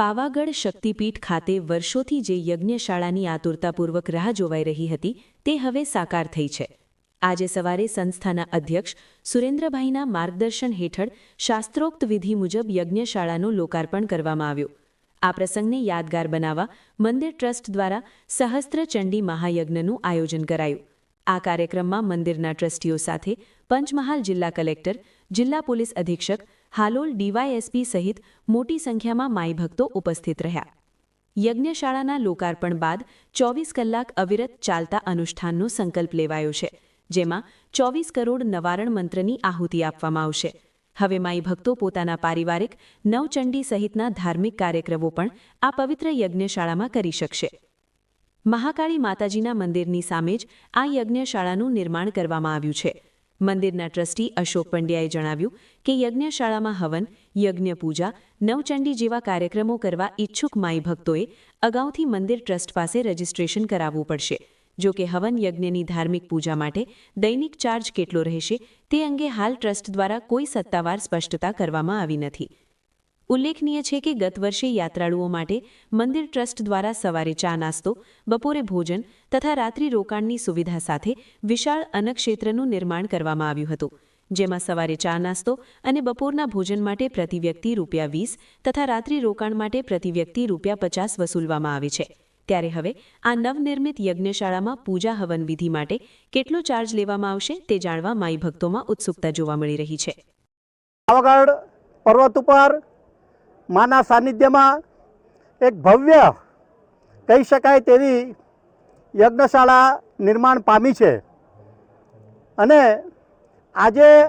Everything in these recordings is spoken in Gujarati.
પાવાગઢ શક્તિપીઠ ખાતે વર્ષોથી જે યજ્ઞશાળાની આતુરતાપૂર્વક રાહ જોવાઈ રહી હતી, તે હવે સાકાર થઈ છે. આજે સવારે સંસ્થાના અધ્યક્ષ સુરેન્દ્રભાઈના માર્ગદર્શન હેઠળ શાસ્ત્રોક્ત વિધિ મુજબ યજ્ઞશાળાનું લોકાર્પણ કરવામાં આવ્યું. આ પ્રસંગને યાદગાર બનાવવા મંદિર ટ્રસ્ટ દ્વારા સહસ્ત્ર ચંડી મહાયજ્ઞનું આયોજન કરાયું. આ કાર્યક્રમમાં મંદિરના ટ્રસ્ટીઓ સાથે પંચમહાલ જિલ્લા કલેક્ટર, જિલ્લા પોલીસ અધિક્ષક હાલોલ ડીવાયએસપી સહિત મોટી સંખ્યામાં માઈ ભક્તો ઉપસ્થિત રહ્યા. યજ્ઞશાળાના લોકાર્પણ બાદ ચોવીસ કલાક અવિરત ચાલતા અનુષ્ઠાનનો સંકલ્પ લેવાયો છે, જેમાં ચોવીસ કરોડ નવારણ મંત્રની આહુતિ આપવામાં આવશે. હવે માઈ ભક્તો પોતાના પારિવારિક નવચંડી સહિતના ધાર્મિક કાર્યક્રમો પણ આ પવિત્ર યજ્ઞશાળામાં કરી શકશે. મહાકાળી માતાજીના મંદિરની સામે જ આ યજ્ઞશાળાનું નિર્માણ કરવામાં આવ્યું છે. મંદિરના ટ્રસ્ટી અશોક પંડ્યાએ જણાવ્યું કે યજ્ઞશાળામાં હવન, યજ્ઞ પૂજા, નવચંડી જેવા કાર્યક્રમો કરવા ઈચ્છુક માઈ ભક્તોએ અગાઉથી મંદિર ટ્રસ્ટ પાસે રજીસ્ટ્રેશન કરાવવું પડશે. જો કે હવન યજ્ઞની ધાર્મિક પૂજા માટે દૈનિક ચાર્જ કેટલો રહેશે તે અંગે હાલ ટ્રસ્ટ દ્વારા કોઈ સત્તાવાર સ્પષ્ટતા કરવામાં આવી નથી. ઉલ્લેખનીય છે કે ગત વર્ષે યાત્રાળુઓ માટે મંદિર ટ્રસ્ટ દ્વારા સવારે ચા નાસ્તો, બપોરે ભોજન તથા રાત્રિ રોકાણની સુવિધા સાથે વિશાળ અન્નક્ષેત્રનું નિર્માણ કરવામાં આવ્યું હતું, જેમાં સવારે ચા નાસ્તો અને બપોરના ભોજન માટે પ્રતિ વ્યક્તિ રૂપિયા વીસ તથા રાત્રિ રોકાણ માટે પ્રતિ વ્યક્તિ રૂપિયા પચાસ વસૂલવામાં આવે છે. ત્યારે હવે આ નવનિર્મિત યજ્ઞશાળામાં પૂજા હવન વિધિ માટે કેટલો ચાર્જ લેવામાં આવશે તે જાણવા માઈ ભક્તોમાં ઉત્સુકતા જોવા મળી રહી છે. પર્વત ઉપર માના સાનિધ્યમાં એક ભવ્ય, કહી શકાય તેવી યજ્ઞશાળા નિર્માણ પામી છે. અને આજે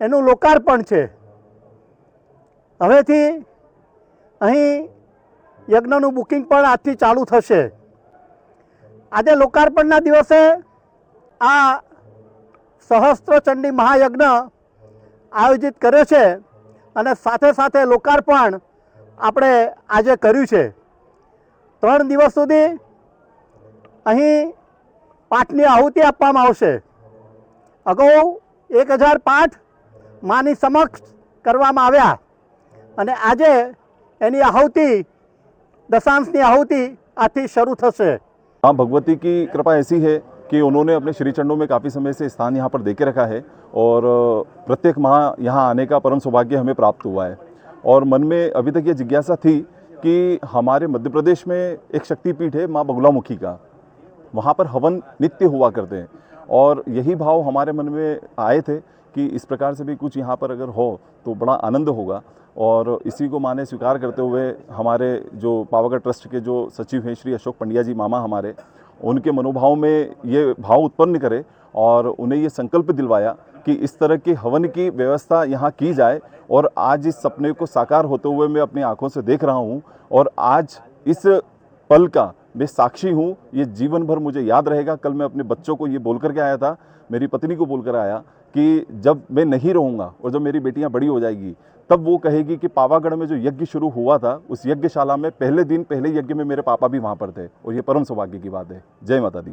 એનું લોકાર્પણ છે. હવેથી અહીં યજ્ઞનું બુકિંગ પણ આજથી ચાલુ થશે. આજે લોકાર્પણના દિવસે આ સહસ્ત્રચંડી મહાયજ્ઞ આયોજિત કર્યો છે. અને સાથે સાથે લોકાર્પણ આપણે આજે કર્યું છે. ત્રણ દિવસ સુધી અહીં પાઠની આહુતિ આપવામાં આવશે. અગાઉ એક હજાર પાઠ માની સમક્ષ કરવામાં આવ્યા અને આજે એની આહુતિ, દશાંશની આહુતિ આથી શરૂ થશે. આ ભગવતી કી કૃપા એસી હૈ? कि उन्होंने अपने श्री में काफ़ी समय से स्थान यहाँ पर दे के रखा है और प्रत्येक माह यहाँ आने का परम सौभाग्य हमें प्राप्त हुआ है। और मन में अभी तक ये जिज्ञासा थी कि हमारे मध्य प्रदेश में एक शक्तिपीठ है माँ बगुलामुखी का। वहाँ पर हवन नित्य हुआ करते हैं। और यही भाव हमारे मन में आए थे कि इस प्रकार से भी कुछ यहाँ पर अगर हो तो बड़ा आनंद होगा। और इसी को माने स्वीकार करते हुए हमारे जो पावागढ़ ट्रस्ट के जो सचिव हैं, श्री अशोक पंड्या जी मामा हमारे उनके मनोभाव में ये भाव उत्पन्न करे और उन्हें ये संकल्प दिलवाया कि इस तरह की हवन की व्यवस्था यहाँ की जाए और आज इस सपने को साकार होते हुए मैं अपनी आँखों से देख रहा हूँ और आज इस पल का मैं साक्षी हूँ, ये जीवन भर मुझे याद रहेगा। कल मैं अपने बच्चों को ये बोल करके आया था, मेरी पत्नी को बोल कर आया कि जब मैं नहीं रहूँगा और जब मेरी बेटियाँ बड़ी हो जाएगी, तब वो कहेगी कि पावागढ़ में जो यज्ञ शुरू हुआ था, उस यज्ञशाला में पहले दिन, पहले यज्ञ में मेरे पापा भी वहाँ पर थे और ये परम सौभाग्य की बात है। जय माता दी।